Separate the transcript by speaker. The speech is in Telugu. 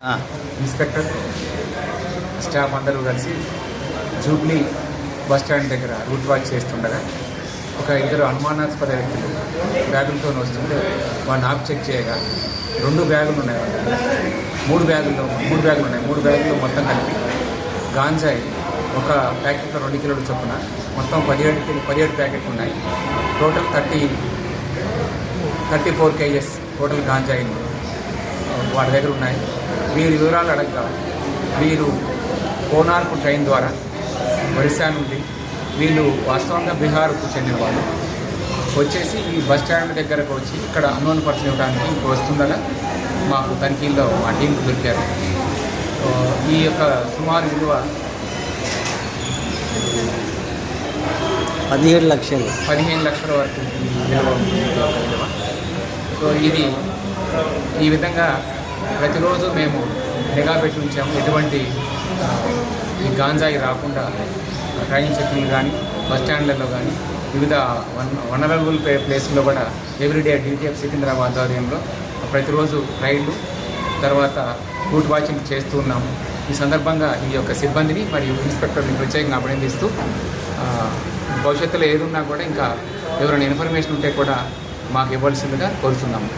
Speaker 1: ఇన్స్పెక్టర్ స్టాఫ్ అందరూ కలిసి జూబ్లీ బస్ స్టాండ్ దగ్గర రూట్ వాచ్ చేస్తుండగా ఒక ఇద్దరు అనుమానాస్పద వ్యక్తులు బ్యాగులతో వస్తుంటే వాడిని ఆప్ చెక్ చేయగా రెండు బ్యాగులు ఉన్నాయి వాళ్ళ మూడు బ్యాగుల్లో మూడు బ్యాగులు ఉన్నాయి. మూడు బ్యాగుల్లో మొత్తం కలిపి గాంజాయి ఒక ప్యాకెట్లో రెండు కిలోల చొప్పున మొత్తం పదిహేడు కిలో పదిహేడు ప్యాకెట్లు ఉన్నాయి. Total thirty thirty four kgs total గాంజాయిని వాళ్ళ దగ్గర ఉన్నాయి. వీరి వివరాలు అడగగా వీరు కోనార్కు ట్రైన్ ద్వారా ఒరిస్సా నుండి వీళ్ళు వాస్తవంగా బీహార్కు చెందిన వాళ్ళు. వచ్చేసి ఈ బస్ స్టాండ్ దగ్గరకు వచ్చి ఇక్కడ అన్నోన్ పర్సన్ ఇవ్వడానికి వస్తుండగా మాకు తనిఖీల్లో మా టీంకు దొరికారు. ఈ యొక్క సుమారు విలువ
Speaker 2: పదిహేడు లక్షలు.
Speaker 1: పదిహేను లక్షల వరకు విలువ సో ఇది ఈ విధంగా ప్రతిరోజు మేము నిఘా పెట్టి ఉంచాము. ఎటువంటి ఈ గాంజాయి రాకుండా ట్రైన్ చెక్కింగ్లు కానీ బస్ స్టాండ్లలో కానీ వివిధ వన్ వనరబుల్ ప్లే ప్లేస్లో కూడా ఎవ్రీడే డిటిఎఫ్ సికింద్రాబాద్ ఆధ్వర్యంలో ప్రతిరోజు రైళ్ళు తర్వాత రూట్ వాచింగ్ చేస్తూ ఉన్నాము. ఈ సందర్భంగా ఈ యొక్క సిబ్బందిని మరియు ఇన్స్పెక్టర్ని ప్రత్యేకంగా అభినందిస్తూ భవిష్యత్తులో ఏదున్నా కూడా ఇంకా ఎవరైనా ఇన్ఫర్మేషన్ ఉంటే కూడా మాకు ఇవ్వాల్సిందిగా కోరుతున్నాము.